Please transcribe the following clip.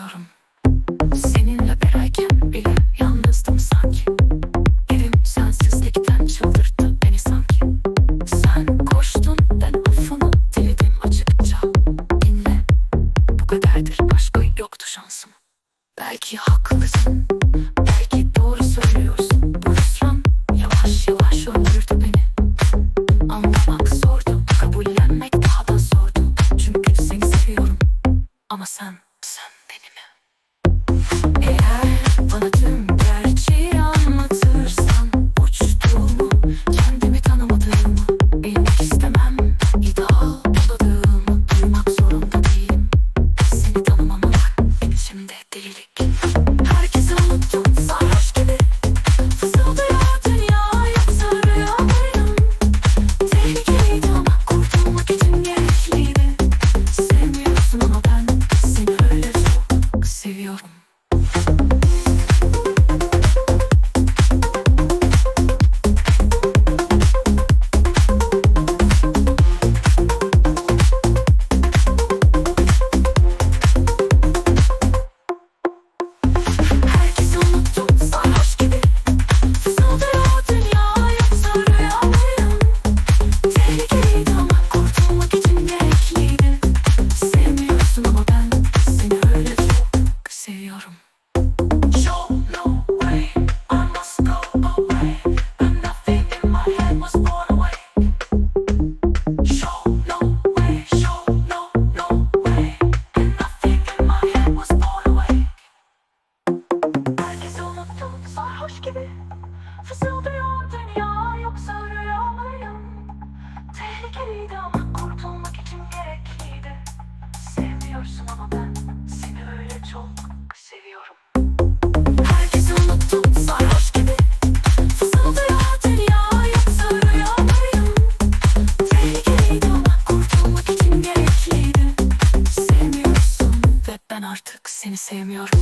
biliyorum. Seninle berayken bile yalnızdım sanki. Evim sensizlikten çıldırttı beni sanki. Sen koştun ben affını diledim açıkça. Dinle bu kadardır başka yoktu şansım. Belki haklısın belki doğru söylüyorsun. Bu hüsran yavaş yavaş öldürdü beni. Anlamak zordu kabullenmek daha da zordu. Çünkü seni seviyorum. Ama sen seviyorum. Bilmiyorum. sarhoş gibi. Fısıldıyor dünya yoksa rüya mıyım? Tehlikeliydi ama kurtulmak için gerekliydi. Sevmiyorsun ama ben seni öyle çok artık seni sevmiyorum.